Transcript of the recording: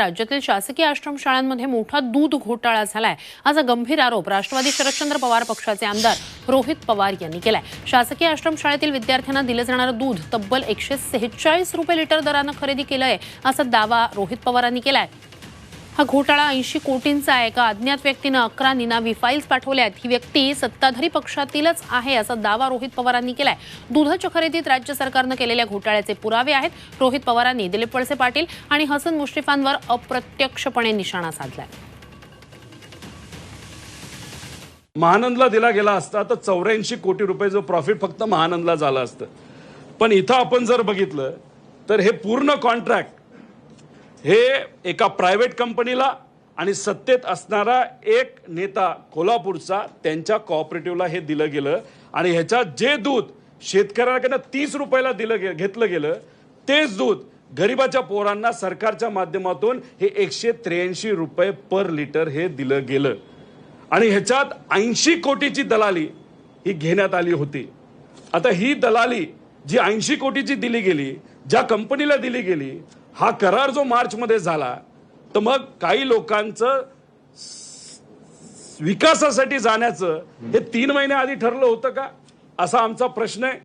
राज्यातील शासकीय आश्रमशाळांमध्ये मोठा दूध घोटाळा झालाय. असा गंभीर आरोप राष्ट्रवादी शरदचंद्र पवार पक्षाचे आमदार रोहित पवार यांनी केलाय. शासकीय आश्रमशाळेतील विद्यार्थ्यांना दिलं जाणारं दूध तब्बल एकशे सेहेचाळीस रुपये लिटर दरानं खरेदी केलंय असा दावा रोहित पवारांनी केलाय. हा घोटाळा ऐंशी कोटींचा आहे एका अज्ञात व्यक्तीनं अकरा निनावी फाईल्स पाठवल्यात. ही व्यक्ती सत्ताधारी पक्षातीलच आहे असा दावा रोहित पवारांनी केलाय. दुधाच्या खरेदीत राज्य सरकारनं केलेल्या घोटाळ्याचे पुरावे आहेत. रोहित पवारांनी दिलीप वळसे पाटील आणि हसन मुश्रीफांवर अप्रत्यक्षपणे निशाणा साधलाय. महानंदला दिला गेला असता तर चौऱ्याऐंशी कोटी रुपये जो प्रॉफिट फक्त महानंदला झालं असतं. पण इथं आपण जर बघितलं तर हे पूर्ण कॉन्ट्रॅक्ट हे एका प्रायव्हेट कंपनीला आणि सत्तेत असणारा एक नेता कोल्हापूरचा त्यांच्या कॉपरेटिव्हला हे दिलं गेलं. आणि ह्याच्यात जे दूध शेतकऱ्याकडनं तीस रुपयाला दिलं गे घेतलं गेलं तेच दूध गरिबाच्या पोरांना सरकारच्या माध्यमातून हे एकशे त्र्याऐंशी रुपये पर लिटर हे दिलं गेलं. आणि ह्याच्यात ऐंशी कोटीची दलाली ही घेण्यात आली होती. आता ही दलाली जी ऐंशी कोटीची दिली गेली ज्या कंपनीला दिली गेली हा करार जो मार्चमध्ये झाला तर मग काही लोकांचं विकासासाठी जाण्याचं हे तीन महिने आधी ठरलं होतं का? असा आमचा प्रश्न आहे.